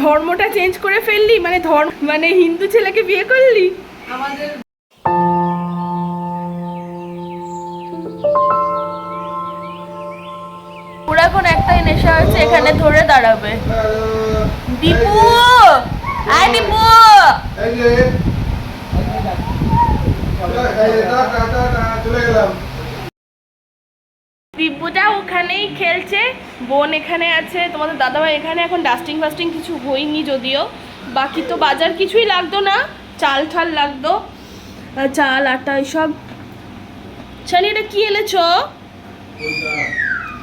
ধর্মটা চেঞ্জ করে ফেললি মানে ধর্ম মানে হিন্দু ছেলেকে বিয়ে করলি আমাদের ওর এখন একটাই নেশা হয়েছে এখানে ধরে দাঁড়াবে দীপু আয় দীপু চলে গেলাম দিব্যটা ওখানেই খেলছে, বোন এখানে আছে, তোমাদের দাদাভাই এখানে, এখন ডাস্টিং ফাস্টিং কিছু হয়নি যদিও। বাকি তো বাজার কিছুই লাগতো না, চাল ঠাল লাগতো চাল, আটা, এইসব। শানি এটা কি এনেছ?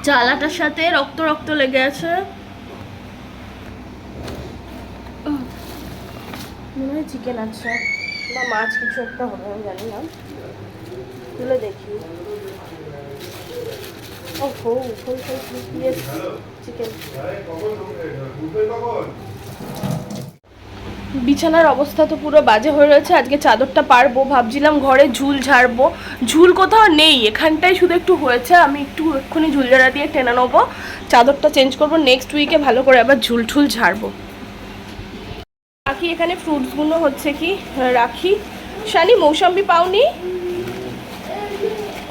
চাল, আটার সাথে রক্ত রক্ত লেগে আছে। মনে হয় চিকেন আছে। বা মাছ কিছু একটা হবে, আমি জানি না। তুলে দেখি। চিকেন বিছানার অবস্থা তো পুরো বাজে হয়ে রয়েছে, আজকে চাদরটা পারব, ভাবছিলাম ঘরে ঝুল ঝাড়বো। ঝুল কোথাও নেই এখানটায় শুধু একটু হয়েছে, আমি একটু এক্ষুনি ঝুল ঝাড়া দিয়ে টেনে নেব। চাদরটা চেঞ্জ করব নেক্সট উইকে ভালো করে আবার ঝুল ঝুল ঝাড়বো। বাকি এখানে ফ্রুটসগুলো হচ্ছে কি? রাখি। শানি মৌসম্বি পাওনি?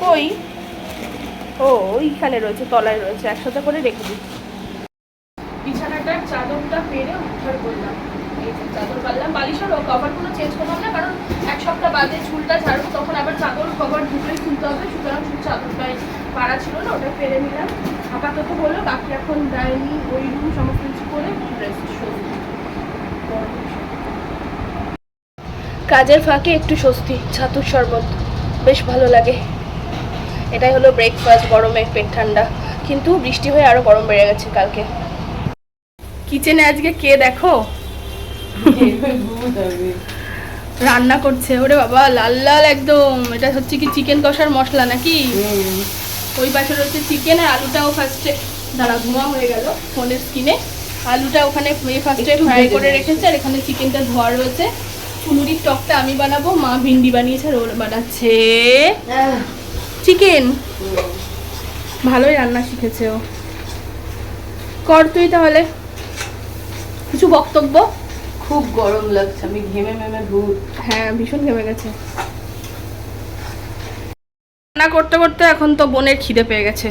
কই? ও ওইখানে রয়েছে তলায় রয়েছে একসাথে করে রেখে দিই বিছানাটার চাদরটা পেরে উদ্ধার করলাম। এই যে চাদর পারলাম বালিশের কভারগুলো চেঞ্জ করলাম না কারণ এক সপ্তাহ বাদে চুলটা তখন আবার চাদর কভার খুলতে হবে সুতরাং চাদরটাই পাড়া ছিল না ওটা পেরে নিলাম। আপাতত বাকি এখন ডাইনিং ওই রুম সমস্ত কিছু করে কাজের ফাঁকে একটু স্বস্তি ছাতুর শরবত বেশ ভালো লাগে। এটাই হলো ব্রেকফাস্ট গরমে পেট ঠান্ডা। কিন্তু বৃষ্টি হয়ে আরও গরম বেড়ে গেছে কালকে। কিচেনে আজকে কে দেখো? রান্না করছে। ওরে বাবা লাল লাল একদম। এটা হচ্ছে কি চিকেন কষার মশলা নাকি? ওই পাশে রয়েছে চিকেন আর আলুটাও ফার্স্টে দাঁড়া ধোঁয়া হয়ে গেল ফোনের স্কিনে আলুটা ওখানে ফার্স্টে ফ্রাই করে রেখেছে আর এখানে চিকেনটা ধোয়া রয়েছে। ফুলুরির টকটা আমি বানাবো মা ভিন্ডি বানিয়েছে আর ওর বানাচ্ছে। চিকেন ভালোই রান্না শিখেছে ও। কর তুই তাহলে। কিছু বক্তব্য? খুব গরম লাগছে আমি ঘেমে মেমে ভূত। হ্যাঁ ভীষণ ঘেমে গেছে। রান্না করতে করতে এখন তো বোনের খিদে পেয়ে গেছে।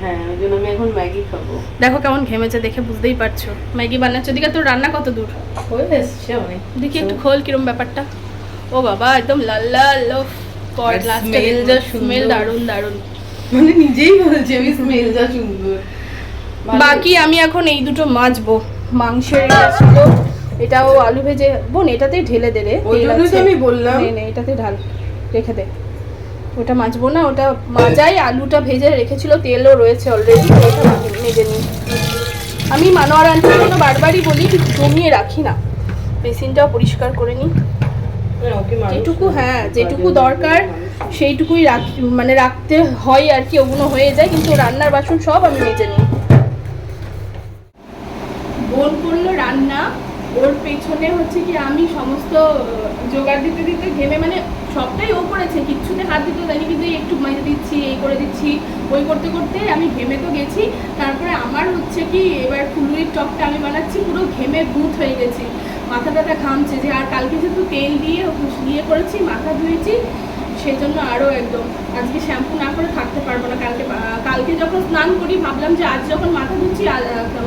হ্যাঁ ওই জন্য আমি এখন ম্যাগি খাব। দেখো কেমন ঘেমেছে দেখে বুঝতেই পারছ। ম্যাগি বানাচ্ছে ওদিকে তোর রান্না কত দূর? হয়ে এসছে অনেক। দেখি একটু খোল কিরম ব্যাপারটা। ও বাবা একদম লাল লাল কর লাস্টে যা স্মেল দারুণ দারুণ। মানে নিজেই বলছি আমি স্মেল যা সুন্দর। বাকি আমি এখন এই দুটো মাজবো। মাংসের ছিল এটাও আলু ভেজে। বোন এটাতেই ঢেলে দে রে। আমি বললাম। নে, নে, এটাতে ঢাল রেখে দে। ওটা মাজবো না ওটা মাজাই আলুটা ভেজে রেখেছিল তেলও রয়েছে অলরেডি ওটা মাজে- নিই। আমি মানোয়ার আন্টির জন্য বারবারই বলি জমিয়ে রাখি না। বেসিনটাও পরিষ্কার করে নিই। যেটুকু হ্যাঁ যেটুকু দরকার সেইটুকুই রাখ মানে রাখতে হয় আর কি ওগুলো হয়ে যায় কিন্তু রান্নার বাসন সব আমি মেজে নিই। বোন করল রান্না ওর পেছনে হচ্ছে কি আমি সমস্ত জোগাড় দিতে দিতে ঘেমে মানে সবটাই ও করেছে কিচ্ছুতে হাত দিতে দেয়নি কিন্তু একটু মেজে দিচ্ছি এই করে দিচ্ছি ওই করতে করতে আমি ঘেমে তো গেছি। তারপরে আমার হচ্ছে কি এবার ফুলুরির টকটা আমি বানাচ্ছি পুরো ঘেমে ভূত হয়ে গেছি। মাথা টাথা ঘামছে, যে আর কালকে যেহেতু তেল দিয়ে ইয়ে করেছি, মাথা ধুয়েছি, সেই জন্য আরও একদম আজকে শ্যাম্পু না করে থাকতে পারব না কালকে কালকে যখন স্নান করি, ভাবলাম যে আজ যখন মাথা ধুচ্ছি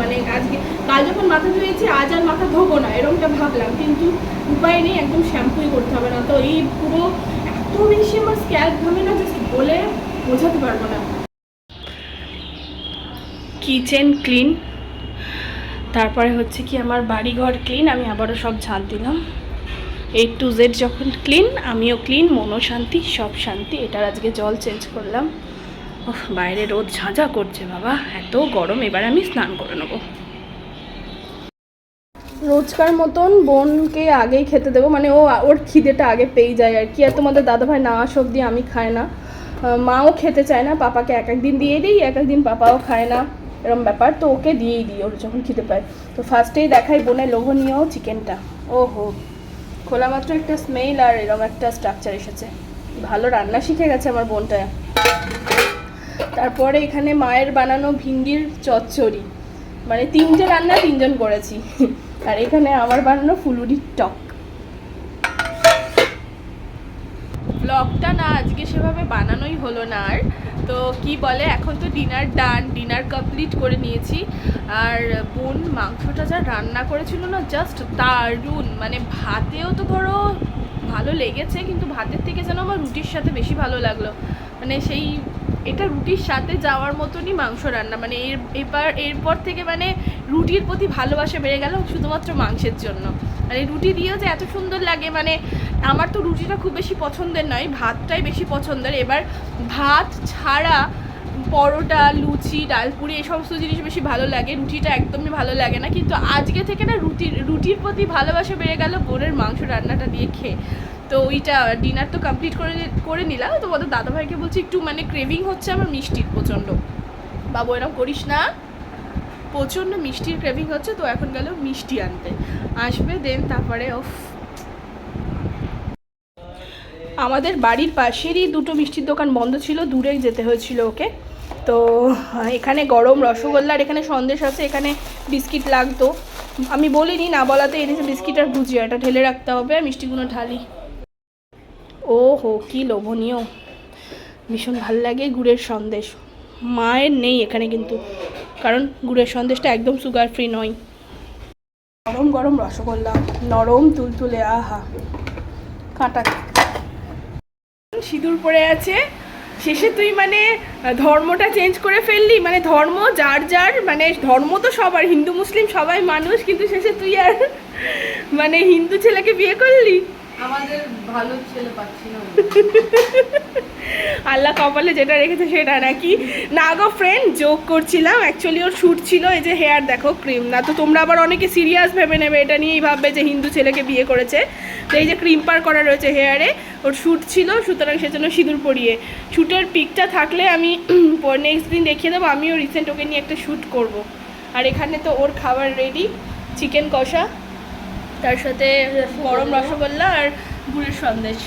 মানে আজকে কাল যখন মাথা ধুয়েছি, আজ আর মাথা ধোবো না এরকমটা ভাবলাম। কিন্তু উপায় নেই, একদম শ্যাম্পুই করতে হবে না। তো এই পুরো এত বেশি আমার স্ক্যাল্প ঘামে না জাস্ট বলে বোঝাতে পারব না। কিচেন ক্লিন তারপরে হচ্ছে কি আমার বাড়িঘর ক্লিন আমি আবারও সব ঝাঁট দিলাম। এ টু জেড যখন ক্লিন আমিও ক্লিন মনও শান্তি, সব শান্তি, এটার আজকে জল চেঞ্জ করলাম। বাইরে রোদ ঝাঁঝা করছে বাবা, এত গরম, এবার আমি স্নান করে নেব। রোজকার মতন বোনকে আগেই খেতে দেবো মানে ও, ওর খিদেটা আগে পেয়ে যায় আর কি, আর তোমাদের দাদাভাই না অব্দি আমি খাই না। মাও খেতে চায় না, পাপাকে এক একদিন দিয়ে দিই, এক একদিন পাপাও খায় না। এরকম ব্যাপার, তো ওকে দিয়েই দিই, ওর যখন খিদে পায়। তো ফার্স্টেই দেখাই বোনের লোভনীয় চিকেনটা। ও হো খোলা মাত্র একটা স্মেল আর এরকম একটা স্ট্রাকচার এসেছে। ভালো রান্না শিখে গেছে আমার বোনটা। তারপরে এখানে মায়ের বানানো ভিন্ডির চচ্চড়ি। মানে তিনটে রান্না তিনজন করেছি। আর এখানে আমার বানানো ফুলুরির টক। ব্লগটা না আজকে সেভাবে বানানোই হলো না আর। তো কি বলে, এখন তো ডিনার ডান ডিনার কমপ্লিট করে নিয়েছি। আর বোন মাংসটা যা রান্না করেছিল না জাস্ট দারুণ। মানে ভাতেও তো ধরো ভালো লেগেছে, কিন্তু ভাতের থেকে যেন আমার রুটির সাথে বেশি ভালো লাগল। মানে সেই, এটা রুটির সাথে যাওয়ার মতনই মাংস রান্না। মানে এর, এবার, এরপর থেকে মানে রুটির প্রতি ভালোবাসা বেড়ে গেল শুধুমাত্র মাংসের জন্য। মানে রুটি দিয়েও যে এত সুন্দর লাগে মানে আমার তো রুটিটা খুব বেশি পছন্দের নয়, ভাতটাই বেশি পছন্দের। এবার ভাত ছাড়া পরোটা, লুচি ডালপুরি এই সমস্ত জিনিস বেশি ভালো লাগে, রুটিটা একদমই ভালো লাগে না। কিন্তু আজকে থেকে না রুটির রুটির প্রতি ভালোবাসা বেড়ে গেল বোনের মাংস রান্নাটা দিয়ে খেয়ে। তো ওইটা ডিনার তো কমপ্লিট করে করে নিলাম। তো তোমাদের দাদাভাইকে বলছি, একটু মানে ক্রেভিং হচ্ছে আমার মিষ্টির প্রচণ্ড। বাবু এরকম করিস না। প্রচণ্ড মিষ্টির ক্রেভিং হচ্ছে, তো এখন গেল মিষ্টি আনতে। আসবে দেন তারপরে ওফ আমাদের বাড়ির পাশেরই দুটো মিষ্টির দোকান বন্ধ ছিল দূরে যেতে হয়েছিল ওকে। তো, এখানে গরম রসগোল্লার এখানে সন্দেশ আছে, এখানে বিস্কিট লাগতো। আমি বলিনি, না বলাতে এনেছে বিস্কিট আর ভুজিয়া, এটা ঢেলে রাখতে হবে আর মিষ্টিগুলো ঢালি। ও হো কী লোভনীয়। ভীষণ ভালো লাগে গুড়ের সন্দেশ। মায়ের নেই এখানে কিন্তু। কারণ গুড়ের সন্দেশটা একদম সুগার ফ্রি নয়। গরম গরম রসগোল্লা নরম তুলতুলে আহা কাঁটা সিঁদুর পড়ে আছে। শেষে তুই মানে ধর্মটা চেঞ্জ করে ফেললি মানে ধর্ম যার যার মানে ধর্ম তো সবার হিন্দু মুসলিম সবাই মানুষ কিন্তু শেষে তুই আর মানে হিন্দু ছেলেকে বিয়ে করলি? আমাদের ভালো আল্লাহ কপালে যেটা রেখেছে সেটা নাকি। না গো ফ্রেন্ড জোক করছিলাম। অ্যাকচুয়ালি ওর শ্যুট ছিল এই যে হেয়ার দেখো ক্রিম না তো তোমরা আবার অনেকে সিরিয়াস ভেবে নেবে, এটা নিয়েই ভাববে যে হিন্দু ছেলেকে বিয়ে করেছে। তো এই যে ক্রিম পার করা রয়েছে হেয়ারে ওর শ্যুট ছিল, সুতরাং সেজন্য সিঁদুর পরিয়ে। শ্যুটের পিকটা থাকলে আমি নেক্সট দিন দেখিয়ে দেবো, আমিও রিসেন্ট ওকে নিয়ে একটা শ্যুট করব। আর এখানে তো ওর খাবার রেডি চিকেন কষা তার সাথে গরম রসগোল্লা আর গুড়ের সন্দেশ।